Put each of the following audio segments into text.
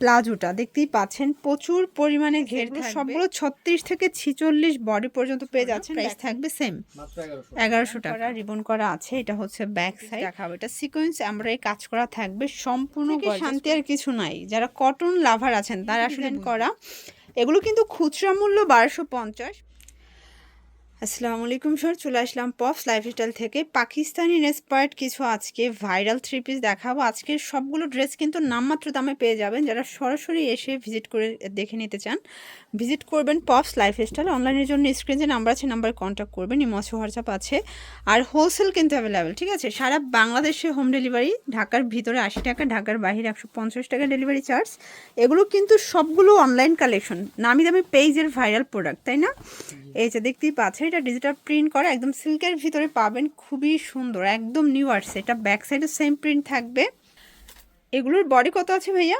প্লাজোটা দেখতেই পাচ্ছেন প্রচুর পরিমাণে ঘের সবগুলো ছত্রিশ থেকে ছিচল্লিশ বডি পর্যন্ত পেয়ে যাচ্ছেন প্রাইস থাকবে সেম এগারোশো এগারোশো টাকা। রিবন করা আছে এটা হচ্ছে ব্যাক সাইড দেখাবো এটা সিকোয়েন্স আমরা এই কাজ করা থাকবে সম্পূর্ণ শান্তি আর কিছু নাই। যারা কটন লাভার আছেন তারা আসলে করা। এগুলো কিন্তু খুচরা মূল্য বারোশো পঞ্চাশ। আসসালামু আলাইকুম স্যার চলে আসলাম পপস লাইফস্টাইল থেকে। পাকিস্তানি ইন্সপায়ার্ড কিছু আজকে ভাইরাল থ্রি পিস দেখাবো। আজকের সবগুলো ড্রেস কিন্তু নামমাত্র দামে পেয়ে যাবেন। যারা সরাসরি এসে ভিজিট করে দেখে নিতে চান ভিজিট করবেন পপস লাইফস্টাইল। অনলাইনের জন্য স্ক্রিনে যে নাম্বার আছে নাম্বারে কন্ট্যাক্ট করবেন ইমস হোয়াটসঅ্যাপ আছে। আর হোলসেল কিন্তু অ্যাভেলেবেল ঠিক আছে? সারা বাংলাদেশে হোম ডেলিভারি ঢাকার ভিতরে আশি টাকা ঢাকার বাহিরে একশো পঞ্চাশ টাকা ডেলিভারি চার্জ এগুলো কিন্তু সবগুলো অনলাইন কালেকশন নামি দামি পেজের ভাইরাল প্রোডাক্ট তাই না? এই যে দেখতেই পাচ্ছেন এটা ডিজিটাল প্রিন্ট করা একদম সিল্কের ভিতরে পাবেন খুবই সুন্দর একদম নিউ আর্টস এটা ব্যাক সাইডে সেম প্রিন্ট থাকবে। এগুলোর বডি কত আছে ভাইয়া?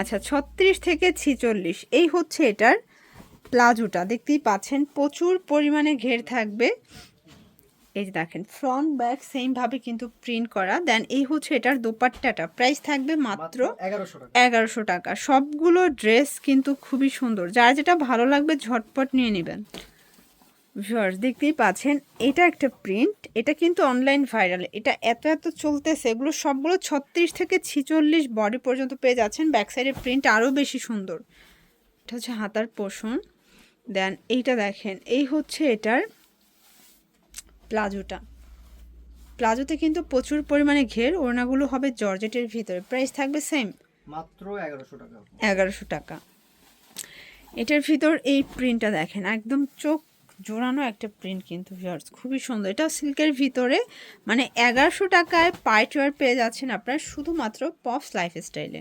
আচ্ছা ছত্রিশ থেকে ছিচল্লিশ এই হচ্ছে এটার প্লাজোটা দেখতেই পাচ্ছেন প্রচুর পরিমাণে ঘের থাকবে। এই যে দেখেন ফ্রন্ট ব্যাক সেমভাবে কিন্তু প্রিন্ট করা। দেন এই হচ্ছে এটার দোপাট্টাটা। প্রাইস থাকবে মাত্র এগারোশো টাকা। সবগুলো ড্রেস কিন্তু খুবই সুন্দর। যার যেটা ভালো লাগবে ঝটপট নিয়ে নেবেন। ভিউয়ার্স দেখতেই পাচ্ছেন এটা একটা প্রিন্ট এটা কিন্তু অনলাইন ভাইরাল এটা এত এত চলতেছে। এগুলো সবগুলো ছত্রিশ থেকে ছিচল্লিশ বডি পর্যন্ত পেয়ে যাচ্ছেন। ব্যাক সাইডের প্রিন্ট আরও বেশি সুন্দর। এটা হচ্ছে হাতার পোষণ। দেন এইটা দেখেন এই হচ্ছে এটার প্লাজোটা। প্লাজোতে কিন্তু প্রচুর পরিমাণে ঘের ওড়নাগুলো হবে জর্জেটের ভিতরে। প্রাইস থাকবে সেম মাত্র এগারোশো টাকা। এগারোশো টাকা। এটার ভিতর এই প্রিন্টটা দেখেন একদম চোখ জোড়ানো একটা প্রিন্ট কিন্তু ভিউয়ার্স খুবই সুন্দর। এটা সিল্কের ভিতরে মানে এগারোশো টাকায় পাইটওয়ার পেয়ে যাচ্ছেন আপনারা শুধুমাত্র পপস লাইফস্টাইলে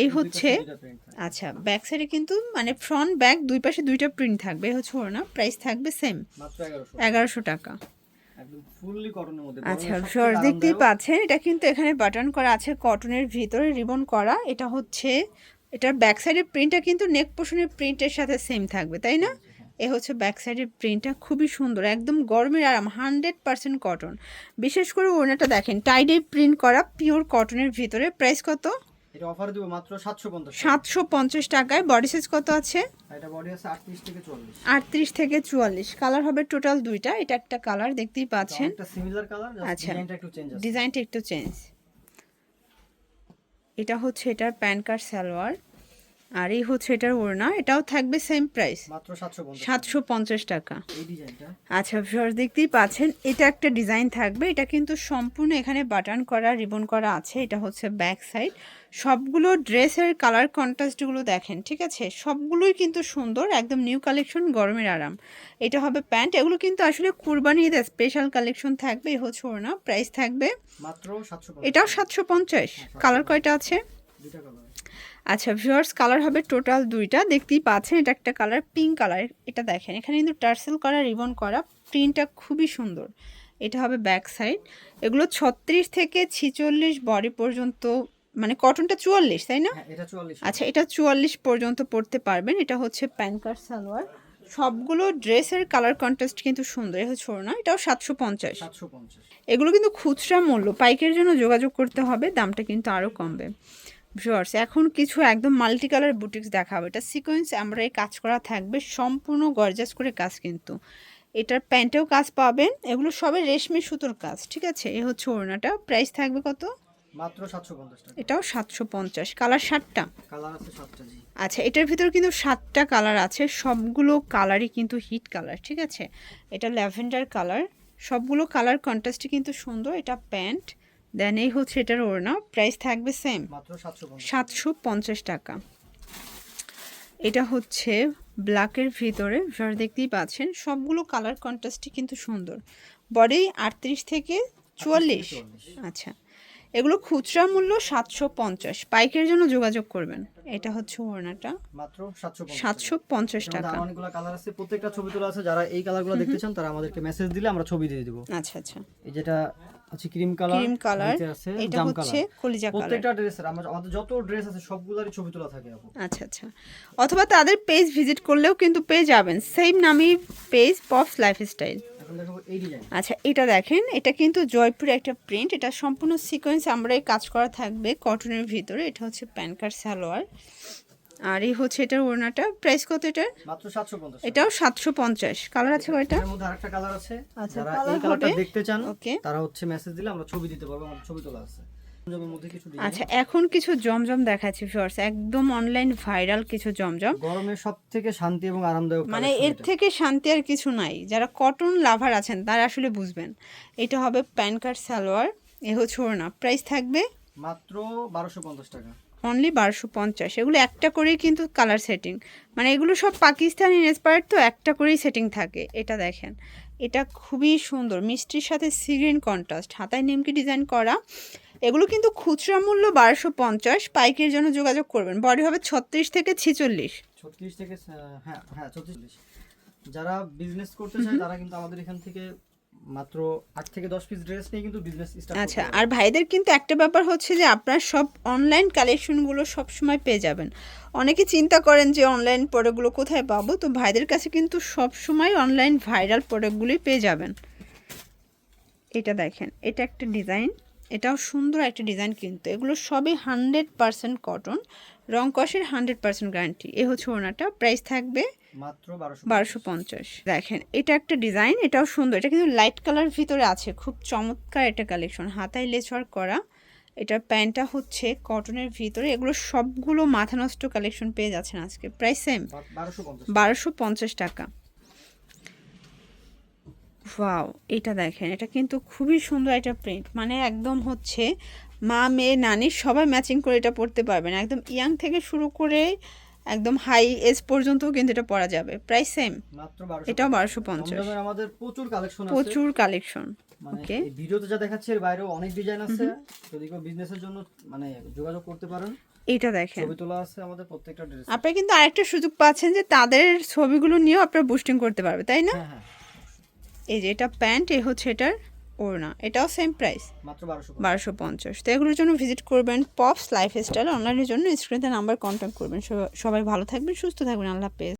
এই হচ্ছে আচ্ছা ব্যাক সাইডে কিন্তু মানে ফ্রন্ট ব্যাক দুই পাশে দুইটা প্রিন্ট থাকবে। এই হচ্ছে ওর না প্রাইস থাকবে সেম এগারোশো টাকা। একদম ফুললি কটনের মধ্যে। আচ্ছা গরমের দেখতেই পাচ্ছেন এটা কিন্তু এখানে বাটন করা আছে কটনের ভিতরে রিবন করা। এটা হচ্ছে এটার ব্যাক সাইডের প্রিন্টটা কিন্তু নেক পোষণের প্রিন্টের সাথে সেম থাকবে তাই না? এ হচ্ছে ব্যাক সাইডের প্রিন্টটা খুবই সুন্দর একদম গরমের আরাম হান্ড্রেড পার্সেন্ট কটন বিশেষ করে ওনাটা দেখেন টাইডে প্রিন্ট করা পিওর কটনের ভিতরে। প্রাইস কত? এটা অফার দিব মাত্র সাতশো পঞ্চাশ সাতশো পঞ্চাশ টাকায়। বডি সাইজ কত আছে? এটা বডি আছে আটত্রিশ থেকে চল্লিশ আটত্রিশ থেকে চুয়াল্লিশ। কালার হবে টোটাল দুইটা। এটা একটা কালার দেখতেই পাচ্ছেন। একটা সিমিলার কালার আচ্ছা। ডিজাইনটা একটু চেঞ্জ আছে। ডিজাইনটা একটু চেঞ্জ এটা হচ্ছে এটার প্যান কার্ড সালোয়ার। আর এই হচ্ছে এটার ওড়না এটাও থাকবে সেম প্রাইস মাত্র সাতশো পঞ্চাশ টাকা। আচ্ছা ভিউয়ার্স দেখতেই পাচ্ছেন এটা একটা ডিজাইন থাকবে এটা কিন্তু সম্পূর্ণ এখানে বাটন করা রিবন করা আছে এটা হচ্ছে ব্যাক সাইড সবগুলো ড্রেসের কালার কন্ট্রাস্টগুলো দেখেন ঠিক আছে? সবগুলোই কিন্তু সুন্দর একদম নিউ কালেকশন গরমের আরাম। এটা হবে প্যান্ট এগুলো কিন্তু আসলে কুরবানি ঈদের স্পেশাল কালেকশন থাকবে এই হচ্ছে ওড়না প্রাইস থাকবে এটাও সাতশো পঞ্চাশ। কালার কয়টা আছে? আচ্ছা ভিউয়ার্স কালার হবে টোটাল দুইটা। দেখতেই পাচ্ছেন এটা একটা কালার পিঙ্ক কালার এটা দেখেন এখানে কিন্তু টার্সেল করা রিবন করা প্রিন্টটা খুবই সুন্দর। এটা হবে ব্যাক সাইড এগুলো ছত্রিশ থেকে ছিচল্লিশ বডি পর্যন্ত মানে কটনটা চুয়াল্লিশ তাই না? হ্যাঁ আচ্ছা এটা চুয়াল্লিশ পর্যন্ত পড়তে পারবেন। এটা হচ্ছে প্যান কার্ড সালোয়ার। সবগুলো ড্রেসের কালার কন্ট্রাস্ট কিন্তু সুন্দর। এ হচ্ছে না এটাও সাতশো পঞ্চাশ। সাতশো পঞ্চাশ। এগুলো কিন্তু খুচরা মূল্য। পাইকের জন্য যোগাযোগ করতে হবে দামটা কিন্তু আরও কমবে। ভিউয়ার্স এখন কিছু একদম মাল্টি কালার বুটিক্স দেখাবো। এটা সিকোয়েন্স আমরা এই কাজ করা থাকবে সম্পূর্ণ গর্জাস করে কাজ কিন্তু। এটার প্যান্টেও কাজ পাবেন এগুলো সবে রেশমি সুতোর কাজ ঠিক আছে? এ হচ্ছে ওড়নাটা প্রাইস থাকবে কত? মাত্র সাতশো পঞ্চাশ টাকা। এটাও সাতশো পঞ্চাশ কালার সাতটা। কালার আছে সাতটা জি। আচ্ছা এটার ভিতর কিন্তু সাতটা কালার আছে সবগুলো কালারই কিন্তু হিট কালার ঠিক আছে? এটা ল্যাভেন্ডার কালার সবগুলো কালার কন্ট্রাস্টই কিন্তু সুন্দর এটা প্যান্ট। দেন এই হচ্ছে এটার ওড়না। প্রাইস থাকবে সেম সাতশো পঞ্চাশ। টাকা। এটা হচ্ছে ব্ল্যাকের ভিতরে ভিউয়ার দেখতেই পাচ্ছেন সবগুলো কালার কন্ট্রাস্টই কিন্তু সুন্দর। বডি আটত্রিশ থেকে চুয়াল্লিশ। আচ্ছা। এগুলো খুচরা মূল্য সাতশো পঞ্চাশ। পাইকের জন্য যোগাযোগ করবেন। এটা হচ্ছে ওড়নাটা। মাত্র সাতশো পঞ্চাশ। টাকা। অনেকগুলো কালার আছে প্রত্যেকটা ছবি তোলা আছে যারা এই কালারগুলো দেখতে চান তারা আমাদেরকে মেসেজ দিলে আমরা ছবি দিয়ে দিব। আচ্ছা আচ্ছা। এই যেটা আছে ক্রিম কালার ক্রিম কালার আছে এটা হচ্ছে কলিজা কালার প্রত্যেকটা ড্রেসের আমাদের যত ড্রেস আছে সবগুলোরই ছবি তোলা থাকে আপু আচ্ছা আচ্ছা। অথবা তাদের পেজ ভিজিট করলেও কিন্তু পেয়ে যাবেন। সেম নামই পেজ পপস লাইফস্টাইল আচ্ছা এটা দেখেন এটা কিন্তু জয়পুরে একটা প্রিন্ট এটা সম্পূর্ণ সিকোয়েন্স আমরা কাজ করা থাকবে কটনের ভিতরে এটা হচ্ছে প্যান কার্ড সালোয়ার। আর এই হচ্ছে এটার ওড়নাটা। প্রাইস কত এটার? মাত্র সাতশো পঞ্চাশ এটাও সাতশো পঞ্চাশ। কালার আছে কয়টা? এর মধ্যে আরেকটা কালার আছে। আচ্ছা, এই কালারটা দেখতে চান. তারা হচ্ছে মেসেজ দিলে আমরা ছবি দিতে পারব আমাদের ছবি তোলা আছে। আচ্ছা এখন কিছু জমজম দেখাচ্ছি ফিওর্স একদম অনলাইন ভাইরাল কিছু জমজম। গরমে সব থেকে শান্তি এবং আরামদায়ক মানে এর থেকে শান্তি আর কিছু নাই। যারা কটন লাভার আছেন তারা আসলে বুঝবেন। এটা হবে প্যান কার্ড সালোয়ার এ হচ্ছে ওড়না। প্রাইস থাকবে মাত্র বারোশো পঞ্চাশ টাকা। অনলি বারোশো পঞ্চাশ। এগুলো একটা করেই কিন্তু কালার সেটিং মানে এগুলো সব পাকিস্তানি ইন্সপায়ার্ড তো একটা করেই সেটিং থাকে। এটা দেখেন। এটা খুবই সুন্দর। মিষ্টির সাথে সিগ্রিন কন্ট্রাস্ট হাতায় নিমকি ডিজাইন করা। এগুলো কিন্তু খুচরা মূল্য বারোশো পঞ্চাশ। পাইকের জন্য যোগাযোগ করবেন। বডি হবে ছত্রিশ থেকে ছিচল্লিশ। ছত্রিশ থেকে হ্যাঁ হ্যাঁ ছত্রিশ। যারা বিজনেস করতে চায় তারা কিন্তু আমাদের এখান থেকে মাত্র আট থেকে দশ পিস ড্রেস নিয়ে কিন্তু বিজনেস স্টার্ট আচ্ছা আর ভাইদের কিন্তু একটা ব্যাপার হচ্ছে যে আপনার সব অনলাইন কালেকশনগুলো সব সময় পেয়ে যাবেন। অনেকে চিন্তা করেন যে অনলাইন প্রোডাক্টগুলো কোথায় পাবো? তো ভাইদের কাছে কিন্তু সব সময় অনলাইন ভাইরাল প্রোডাক্টগুলোই পেয়ে যাবেন। এটা দেখেন এটা একটা ডিজাইন এটাও সুন্দর একটা ডিজাইন কিন্তু। এগুলো সবই হান্ড্রেড পার্সেন্ট কটন। রং কষের হান্ড্রেড পার্সেন্ট গ্যারান্টি। এ হচ্ছে ওনাটা প্রাইস থাকবে মাত্র বারোশো পঞ্চাশ। দেখেন এটা একটা ডিজাইন এটাও সুন্দর। এটা কিন্তু লাইট কালার ভিতরে আছে। খুব চমৎকার একটা কালেকশন। হাতায় ওয়ার্ক করা। এটার প্যান্টটা হচ্ছে কটনের ভিতরে। এগুলো সবগুলো মাথা নষ্ট কালেকশন পেয়ে যাচ্ছেন আজকে। Price same. বারোশো পঞ্চাশ টাকা। ওয়াও এটা দেখেন এটা কিন্তু খুবই সুন্দর একটা প্রিন্ট মানে একদম হচ্ছে মা মেয়ে নানি সবাই ম্যাচিং করে এটা পরতে পারবেন। একদম ইয়াং থেকে শুরু করে একদম হাই এজ পর্যন্ত কিন্তু এটা পরা যাবে প্রাইস সেম এটাও বারোশো পঞ্চাশ। আমাদের প্রচুর কালেকশন আছে। প্রচুর কালেকশন ওকে এই ভিডিওতে যা দেখাচ্ছে এর বাইরেও অনেক ডিজাইন আছে। যদি কেউ বিজনেসের জন্য মানে যোগাযোগ করতে পারেন এটা দেখেন। ছবি তোলা আছে আমাদের প্রত্যেকটা ড্রেস আপনারা কিন্তু আরেকটা সুযোগ পাচ্ছেন যে তাদের ছবিগুলো নিয়েও আপনারা বুস্টিং করতে পারবে তাই না? হ্যাঁ হ্যাঁ। এই যে এটা প্যান্ট এ হচ্ছে এটার ওড়না। এটাও সেম প্রাইস বারোশো পঞ্চাশ। তো এগুলোর জন্য ভিজিট করবেন পপস লাইফস্টাইল অনলাইনের জন্য স্ক্রিনে নাম্বার কন্ট্যাক্ট করবেন। সবাই- সবাই ভালো থাকবেন সুস্থ থাকবেন। আল্লাহ হাফেজ।